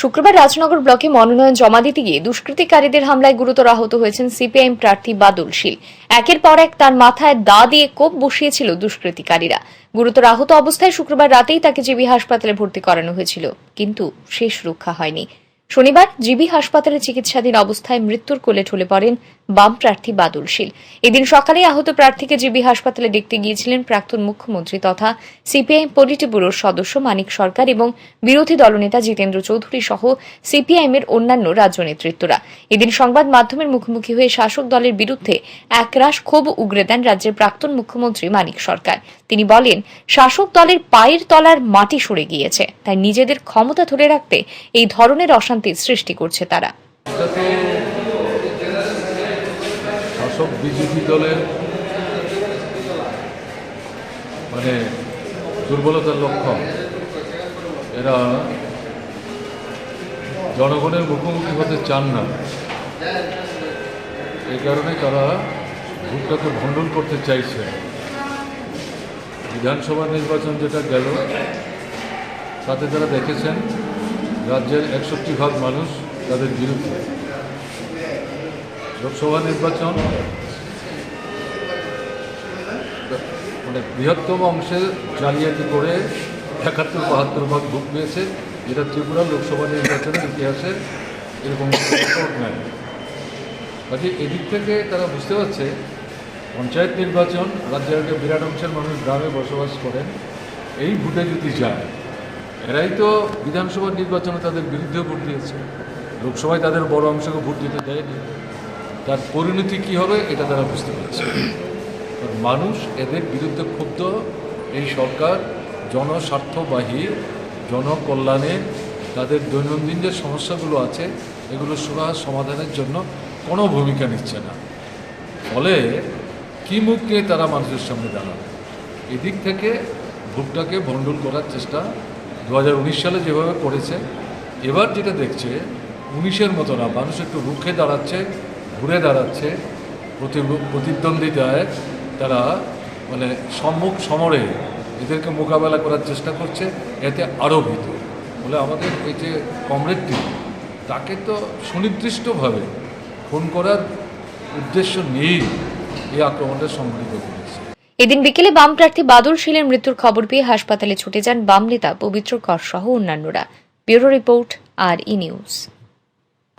শুক্রবার রাজনগর ব্লকে মনোনয়ন জমা দিতে গিয়ে দুষ্কৃতিকারীদের হামলায় গুরুতর আহত হয়েছেন সিপিআইএম প্রার্থী বাদল শীল। একের পর এক তার মাথায় দা দিয়ে কোপ বসিয়েছিল দুষ্কৃতিকারীরা। গুরুতর আহত অবস্থায় শুক্রবার রাতেই তাকে জিবি হাসপাতালে ভর্তি করানো হয়েছিল, কিন্তু শেষ রক্ষা হয়নি। শনিবার জিবি হাসপাতালে চিকিৎসাধীন অবস্থায় মৃত্যুর কোলে ঢলে পড়েন বাম প্রার্থী বাদল শীল। এদিন সকালে আহত প্রার্থীকে জিবি হাসপাতালে দেখতে গিয়েছিলেন প্রাক্তন মুখ্যমন্ত্রী তথা সিপিআইএম পলিটি ব্যুরোর সদস্য মানিক সরকার এবং বিরোধী দলনেতা জিতেন্দ্র চৌধুরী সহ সিপিআইএম এর অন্যান্য রাজ্য নেতৃত্বরা। এদিন সংবাদ মাধ্যমের মুখোমুখি হয়ে শাসক দলের বিরুদ্ধে একরাশ ক্ষোভ উগরে দেন রাজ্যের প্রাক্তন মুখ্যমন্ত্রী মানিক সরকার। তিনি বলেন, শাসক দলের পায়ের তলার মাটি সরে গিয়েছে, তাই নিজেদের ক্ষমতা ধরে রাখতে এই ধরনের অশান্তির সৃষ্টি করছে তারা। শাসক বিজেপি দলের মানে দুর্বলতার লক্ষণ, এরা জনগণের মুখোমুখি হতে চান না। এই কারণে তারা ভোটটাকে ভণ্ডুল করতে চাইছে। বিধানসভা নির্বাচন যেটা গেল, তাতে তারা দেখেছেন, রাজ্যের একষট্টি ভাগ মানুষ তাদের বিরুদ্ধে। লোকসভা নির্বাচন মানে বৃহত্তম অংশে জালিয়াতি করে একাত্তর বাহাত্তর ভাগ ভোট পেয়েছে, যেটা ত্রিপুরা লোকসভা নির্বাচনের ইতিহাসে এরকম নেয় কাজে এদিক থেকে তারা বুঝতে পারছে পঞ্চায়েত নির্বাচন রাজ্যের একটা বিরাট অংশের মানুষ গ্রামে বসবাস করেন, এই ভোটে যদি যায়, এরাই তো বিধানসভা নির্বাচনে তাদের বিরুদ্ধে ভোট দিয়েছে। লোকসভায় তাদের বড় অংশকে ভোট দিতে দেয়নি। তার পরিণতি কী হবে, এটা তারা বুঝতে পারছে। মানুষ এদের বিরুদ্ধে ক্ষুব্ধ, এই সরকার জনস্বার্থবাহী, জনকল্যাণে তাদের দৈনন্দিন যে সমস্যাগুলো আছে, এগুলো সুরাহ সমাধানের জন্য কোনো ভূমিকা নিচ্ছে না। ফলে কী মুখ নিয়ে তারা মানুষের সামনে দাঁড়াবে? এদিক থেকে ভোটটাকে ভণ্ডুল করার চেষ্টা দু হাজার উনিশ সালে যেভাবে করেছে, এবার যেটা দেখছে, উনিশের মতো না, মানুষ একটু রুখে দাঁড়াচ্ছে, ঘুরে দাঁড়াচ্ছে, প্রতি- প্রতিদ্বন্দ্বিতায় তারা মানে সম্মুখ সমরে এদেরকে মোকাবেলা করার চেষ্টা করছে, এতে আরও ভীত। বলে আমাদের এই যে কমরেডটি তাকে তো সুনির্দিষ্টভাবে ফোন করার উদ্দেশ্য নিয়েই এই আক্রমণটা সংঘটিত করেছে। এদিন বিকেলে বাম প্রার্থী বাদল শীলের মৃত্যুর খবর পেয়ে হাসপাতালে ছুটে যান বাম নেতা পবিত্র কর সহ অন্যান্যরা। ব্যুরো রিপোর্ট, আর ই নিউজ।